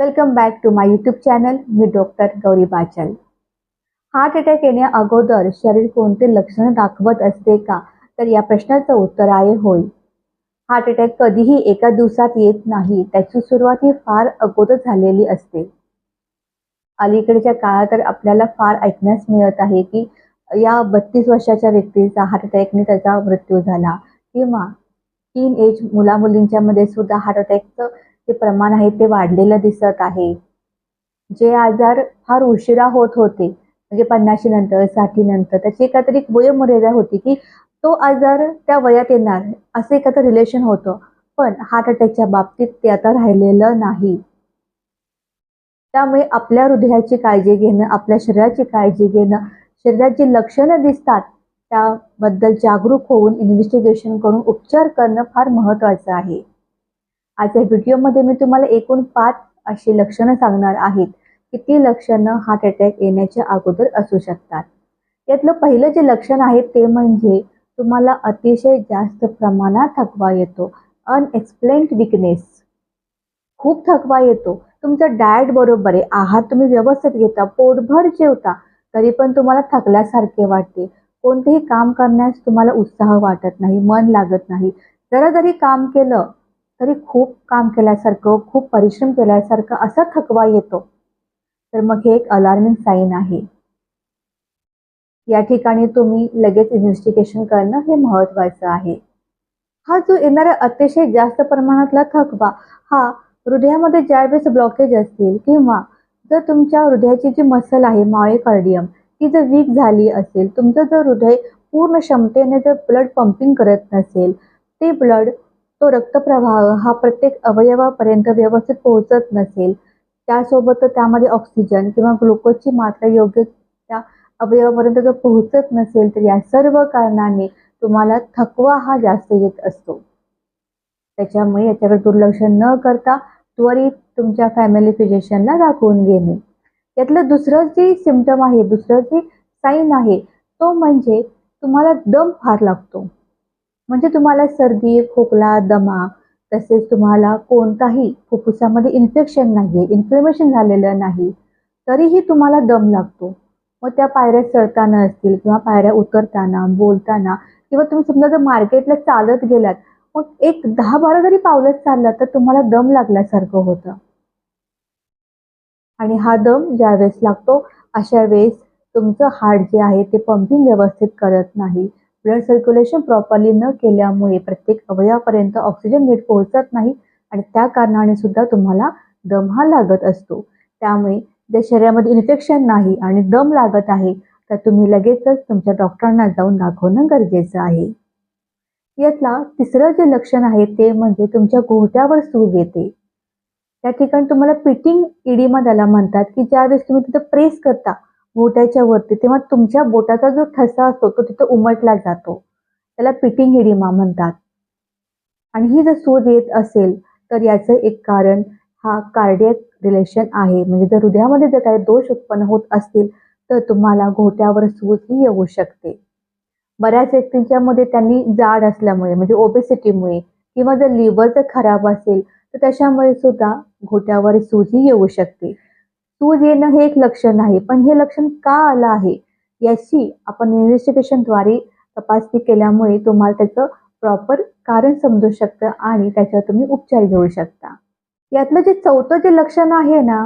Welcome back to my YouTube channel me doctor Gauri Bachal heart attack येण्या अगोदर शरीर कोणते लक्षण दाखवत असते का? तर या प्रश्नाचं उत्तर आहे होय. हार्ट अटॅक कधीही एका दिवसात येत नाही त्याची सुरुवात ही फार अगोदर झालेली असते. अलीकडच्या काळात तर आपल्याला फार ऐकण्यास मिळत आहे की या बत्तीस वर्षाच्या व्यक्तीचा हार्ट अटॅकने त्याचा मृत्यू झाला. किंवा टीन एज मुला मध्ये सुद्धा हार्ट अटॅकचं जे प्रमाण आहे ते वाढलेलं दिसत आहे. जे आजार फार उशिरा होत होते म्हणजे पन्नाशी नंतर साठी नंतर त्याची एखादी वयोमर्यादा होती की तो आजार त्या वयात येणार असं एखादं रिलेशन होतं. पण हार्ट अटॅकच्या बाबतीत ते आता राहिलेलं नाही. त्यामुळे आपल्या हृदयाची काळजी घेणं आपल्या शरीराची काळजी घेणं शरीरात जी लक्षणं दिसतात त्याबद्दल जागरूक होऊन इन्व्हेस्टिगेशन करून उपचार करणं फार महत्त्वाचं आहे. आजच्या व्हिडिओमध्ये मी तुम्हाला एकूण पाच अशी लक्षणं सांगणार आहेत की ती लक्षणं हार्ट अटॅक येण्याच्या अगोदर असू शकतात. यातलं पहिलं जे लक्षण आहे ते म्हणजे तुम्हाला अतिशय जास्त प्रमाणात थकवा येतो अनएक्सप्लेन्ड विकनेस खूप थकवा येतो. तुमचं डाएट बरोबर आहे आहार तुम्ही व्यवस्थित घेता पोटभर जेवता तरी पण तुम्हाला थकल्यासारखे वाटते. कोणतेही काम करण्यास तुम्हाला उत्साह वाटत नाही मन लागत नाही. जरा जरी काम केलं तरी खूप काम केल्यासारखं खूप परिश्रम केल्यासारखं असा थकवा येतो. तर मग हे एक अलार्मिंग साईन आहे. या ठिकाणी तुम्ही लगेच इन्व्हेस्टिगेशन करणं हे महत्त्वाचं आहे. हा जो येणारा अतिशय जास्त प्रमाणातला थकवा हा हृदयामध्ये ज्यावेळेस ब्लॉकेज असतील किंवा जर तुमच्या हृदयाची जी मसल आहे मायोकार्डियम ती जर वीक झाली असेल तुमचं जर हृदय पूर्ण क्षमतेने जर ब्लड पंपिंग करत नसेल ते ब्लड तो रक्तप्रवाह हा प्रत्येक अवयवापर्यंत व्यवस्थित पोहोचत नसेल त्यासोबत त्यामध्ये ऑक्सिजन किंवा ग्लुकोजची मात्रा योग्य त्या अवयवापर्यंत जर पोहोचत नसेल तर या सर्व कारणाने तुम्हाला थकवा हा जास्त येत असतो. त्याच्यामुळे याच्याकडे दुर्लक्ष न करता त्वरित तुमच्या फॅमिली फिजिशियनला दाखवून घेणे. यातलं दुसरं जे सिमटम आहे दुसरं जे साईन आहे तो म्हणजे तुम्हाला दम फार लागतो. म्हणजे तुम्हाला सर्दी खोकला दमा तसेच तुम्हाला कोणताही फुफ्फुसामध्ये इन्फेक्शन नाही आहे इन्फ्लेमेशन झालेलं नाही तरीही तुम्हाला दम लागतो. मग त्या पायऱ्या चढताना असतील किंवा पायऱ्या उतरताना बोलताना किंवा तुम्ही समजा जर मार्केटला चालत गेलात मग एक दहा बारा जरी पावलं चाललं तर तुम्हाला दम लागल्यासारखं होतं. आणि हा दम ज्या वेळेस लागतो अशा वेळेस तुमचं हार्ट जे आहे ते पंपिंग व्यवस्थित करत नाही. ब्लड सर्क्युलेशन प्रॉपरली न केल्यामुळे प्रत्येक अवयवापर्यंत ऑक्सिजन नीट पोहोचत नाही आणि त्या कारणाने सुद्धा तुम्हाला दम हा लागत असतो. त्यामुळे जर शरीरामध्ये इन्फेक्शन नाही आणि दम लागत आहे तर तुम्ही लगेचच तुमच्या डॉक्टरांना जाऊन दाखवणं गरजेचं आहे. यातला तिसरं जे लक्षण आहे ते म्हणजे तुमच्या घोट्यावर सूज येते. त्या ठिकाणी तुम्हाला पिटिंग इडिमा त्याला म्हणतात की ज्यावेळेस तुम्ही तिथं प्रेस करता बोटाच्या वरती. तेव्हा तुमच्या बोटाचा जो ठसा असतो तो तिथं उमटला जातो. त्याला पिटिंग हिडिमा म्हणतात. आणि ही जर सूज येत असेल तर याचं एक कारण हा कार्डियक रिलेशन आहे. म्हणजे जर हृदयामध्ये जर काही दोष उत्पन्न होत असतील तर तुम्हाला घोट्यावर सूज ही येऊ शकते. बऱ्याच व्यक्तींच्या मध्ये त्यांनी जाड असल्यामुळे म्हणजे ओबेसिटीमुळे किंवा जर लिव्हर जर खराब असेल तर त्याच्यामुळे सुद्धा घोट्यावर सूजही येऊ शकते. सूज येणं हे एक लक्षण आहे पण हे लक्षण का आलं आहे? याची आपण इन्व्हेस्टिगेशनद्वारे तपासणी केल्यामुळे तुम्हाला त्याचं प्रॉपर कारण समजू शकतं आणि त्याच्यावर तुम्ही उपचार घेऊ शकता. यातलं जे चौथं जे लक्षण आहे ना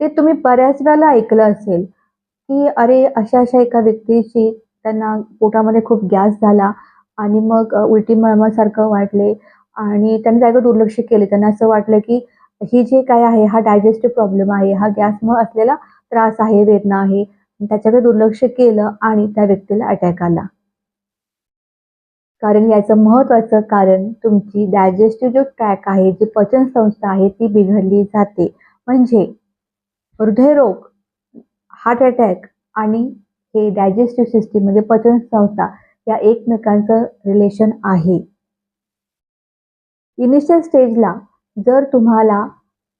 ते तुम्ही बऱ्याच वेळेला ऐकलं असेल की अरे अशा अशा एका व्यक्तीची त्यांना पोटामध्ये खूप गॅस झाला आणि मग उलटी मळमळसारखं वाटले आणि त्यांनी जागेवर दुर्लक्ष केले. त्यांना असं वाटलं की ही जे काय आहे हा डायजेस्टिव्ह प्रॉब्लेम आहे हा गॅसमुळे असलेला त्रास आहे वेदना आहे त्याच्याकडे दुर्लक्ष केलं आणि त्या व्यक्तीला अटॅक आला. कारण याचं महत्वाचं कारण तुमची डायजेस्टिव्ह जो ट्रॅक आहे जी पचन संस्था आहे ती बिघडली जाते. म्हणजे हृदयरोग हार्ट अटॅक आणि हे डायजेस्टिव्ह सिस्टीम म्हणजे पचन संस्था या एकमेकांचं रिलेशन आहे. इनिशियल स्टेजला जर तुम्हाला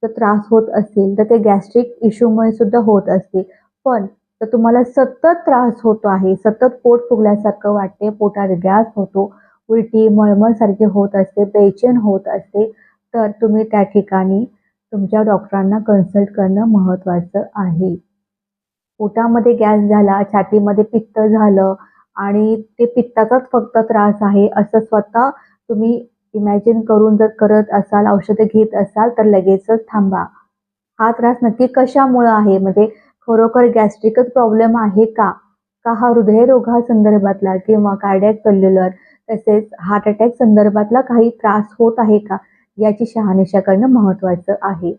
त्रास होत असेल तर ते गॅस्ट्रिक इश्यूमुळे सुद्धा होत असते पण तर तुम्हाला सतत त्रास होतो आहे सतत पोट फुगल्यासारखं वाटते पोटात गॅस होतो उलटी मळमळसारखी होत असते बेचैन होत असते तर तुम्ही त्या ठिकाणी तुमच्या डॉक्टरांना कन्सल्ट करणं महत्त्वाचं आहे. पोटामध्ये गॅस झाला छातीमध्ये पित्त झालं आणि ते पित्ताचाच फक्त त्रास आहे असं स्वतः तुम्ही इमॅजिन करून जर करत असाल औषधं घेत असाल तर लगेचच थांबा. हा त्रास नक्की कशामुळं आहे? म्हणजे खरोखर गॅस्ट्रिकच प्रॉब्लेम आहे का? का हा हृदयरोगा संदर्भातला किंवा कार्डियक सेल्युलर तसेच हार्ट अटॅक संदर्भातला काही त्रास होत आहे का? याची शहानिशा करणं महत्वाचं आहे.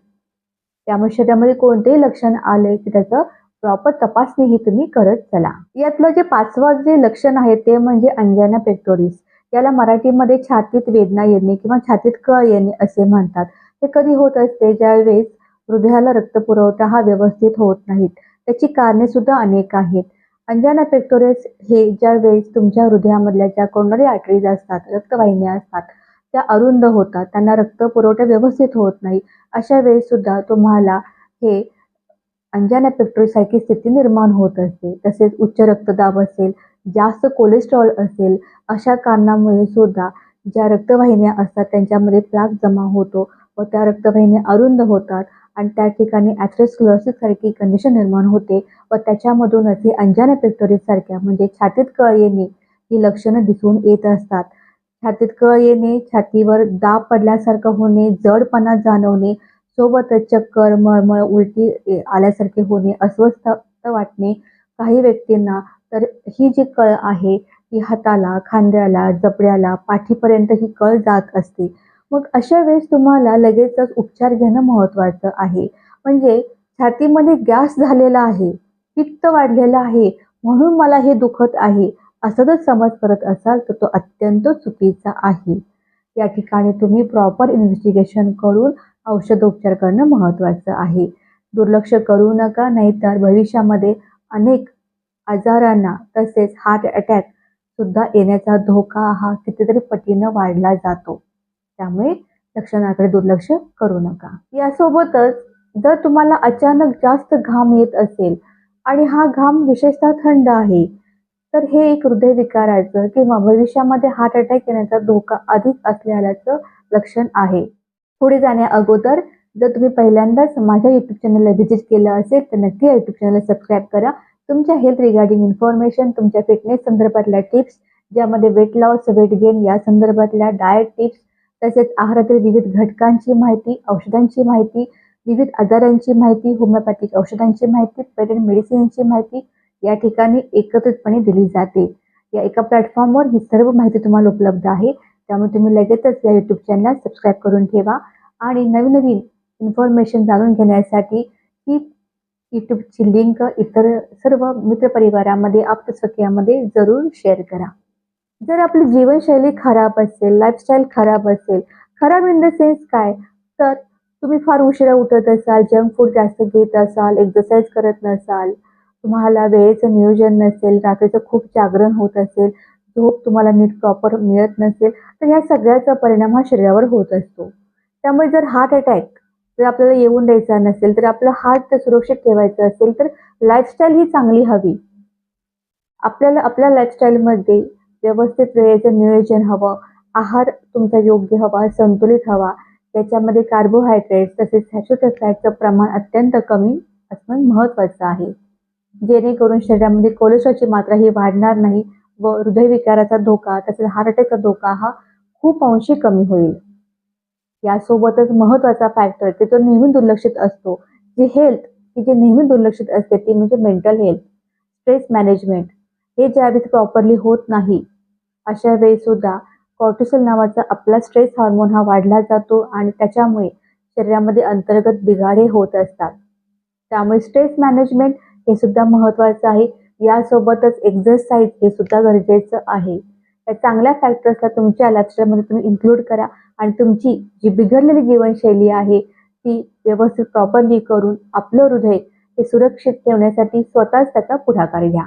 त्यामुळे शरीरामध्ये कोणतेही लक्षण आले की त्याचं प्रॉपर तपासणीही तुम्ही करत चला. यातलं जे पाचवं जे लक्षण आहे ते म्हणजे अंजना पेक्टोरिस याला मराठीमध्ये छातीत वेदना येणे किंवा छातीत कळ येणे असे म्हणतात. ते कधी होत असते? ज्यावेळेस हृदयाला रक्तपुरवठा हा व्यवस्थित होत नाहीत त्याची कारणे सुद्धा अनेक आहेत. अंजना पेक्टोरिस हे ज्यावेळेस तुमच्या हृदयामधल्या ज्या कोणणारी आर्टरीज असतात रक्तवाहिन्या असतात त्या अरुंद होतात. त्यांना रक्तपुरवठा व्यवस्थित होत नाही. अशा वेळेस सुद्धा तुम्हाला हे अंजना पेक्टोरिसारखी स्थिती निर्माण होत असते. तसेच उच्च रक्तदाब असेल जास्त कोलेस्ट्रॉल असेल अशा कारणामुळे सुद्धा ज्या रक्तवाहिन्या असतात त्यांच्यामध्ये प्लाक जमा होतो व त्या रक्तवाहिन्या अरुंद होतात आणि त्या ठिकाणी ॲथ्रोस्क्लोरोसिस सारखी कंडिशन निर्माण होते व त्याच्यामधूनच असे अंजाना पेक्टोरिस सारख्या म्हणजे छातीत कळ येणे ही लक्षणं दिसून येत असतात. छातीत कळ येणे छातीवर दाब पडल्यासारखं होणे जडपणा जाणवणे सोबतच चक्कर मळमळ उलटी आल्यासारखे होणे अस्वस्थ वाटणे काही व्यक्तींना तर ही जी कळ आहे ती हाताला खांद्याला जबड्याला पाठीपर्यंत ही कळ जात असते. मग अशा वेळेस तुम्हाला लगेचच उपचार घेणं महत्त्वाचं आहे. म्हणजे छातीमध्ये गॅस झालेला आहे पित्त वाढलेलं आहे म्हणून मला हे दुखत आहे असं जर समज करत असाल तर तो अत्यंत चुकीचा आहे. या ठिकाणी तुम्ही प्रॉपर इन्व्हेस्टिगेशन करून औषधोपचार करणं महत्त्वाचं आहे. दुर्लक्ष करू नका नाहीतर भविष्यामध्ये अनेक आजारांना तसेच हार्ट अटॅक सुद्धा येण्याचा धोका हा कितीतरी पटीनं वाढला जातो. त्यामुळे लक्षणाकडे दुर्लक्ष करू नका. यासोबतच जर तुम्हाला अचानक जास्त घाम येत असेल आणि हा घाम विशेषतः थंड आहे तर हे एक हृदयविकाराचं किंवा भविष्यामध्ये हार्ट अटॅक येण्याचा धोका अधिक असल्याचं लक्षण आहे. पुढे जाण्या अगोदर जर तुम्ही पहिल्यांदाच माझ्या युट्यूब चॅनलला व्हिजिट केलं असेल तर नक्की युट्यूब चॅनलला सबस्क्राईब करा. तुमच्या हेल्थ रिगार्डिंग इन्फॉर्मेशन तुमच्या फिटनेस संदर्भातल्या टिप्स ज्यामध्ये वेट लॉस वेट गेन या संदर्भातल्या डाएट टिप्स तसेच आहारातील विविध घटकांची माहिती औषधांची माहिती विविध आजारांची माहिती होमिओपॅथिक औषधांची माहिती पेटंट मेडिसिनची माहिती या ठिकाणी एकत्रितपणे दिली जाते. या एका प्लॅटफॉर्मवर ही सर्व माहिती तुम्हाला उपलब्ध आहे. त्यामुळे तुम्ही लगेचच या यूट्यूब चॅनल सबस्क्राईब करून ठेवा. आणि नवीन नवीन इन्फॉर्मेशन जाणून घेण्यासाठी ही यूट्यूबची लिंक इतर सर्व मित्रपरिवारामध्ये आप्तसख्यामध्ये जरूर शेअर करा. जर आपली जीवनशैली खराब असेल लाईफस्टाईल खराब असेल खराब इन द सेन्स काय? तर तुम्ही फार उशिरा उठत असाल जंक फूड जास्त घेत असाल एक्सरसाइज करत नसाल तुम्हाला वेळेचं नियोजन नसेल रात्रीचं खूप जागरण होत असेल झोप तुम्हाला नीट प्रॉपर मिळत नसेल तर ह्या सगळ्याचा परिणाम हा शरीरावर होत असतो. त्यामुळे जर हार्ट अटॅक जर आपल्याला येऊन द्यायचा नसेल तर आपलं हार्ट तर सुरक्षित ठेवायचं असेल तर लाईफस्टाईल ही चांगली हवी. आपल्याला आपल्या लाईफस्टाईलमध्ये व्यवस्थित वेळेचं नियोजन हवं आहार तुमचा योग्य हवा संतुलित हवा त्याच्यामध्ये कार्बोहायड्रेट्स तसेच सॅच्युरेटेड फॅटचं प्रमाण अत्यंत कमी असणं महत्त्वाचं आहे. जेणेकरून शरीरामध्ये कोलेस्ट्रॉलची मात्रा ही वाढणार नाही व हृदयविकाराचा धोका तसेच हार्ट अटॅकचा धोका हा खूप अंशी कमी होईल. यासोबतच महत्त्वाचा फॅक्टर की तो नेहमी दुर्लक्षित असतो. जी हेल्थ ती जी नेहमी दुर्लक्षित असते ती म्हणजे मेंटल हेल्थ स्ट्रेस मॅनेजमेंट हे ज्यावेळेस प्रॉपरली होत नाही अशा वेळी सुद्धा कॉर्टिसोल नावाचा आपला स्ट्रेस हार्मोन हा वाढला जातो आणि त्याच्यामुळे शरीरामध्ये अंतर्गत बिघाडे होत असतात. त्यामुळे स्ट्रेस मॅनेजमेंट हे सुद्धा महत्त्वाचं आहे. यासोबतच एक्झरसाइज हे सुद्धा गरजेचं आहे. त्या चांगल्या फॅक्टर्सला तुमच्या लाईफस्टाईलमध्ये तुम्ही इन्क्लूड करा. आणि तुमची जी बिघडलेली जीवनशैली आहे ती व्यवस्थित प्रॉपरली करून आपलं हृदय हे सुरक्षित ठेवण्यासाठी स्वतःच त्याचा पुढाकार घ्या.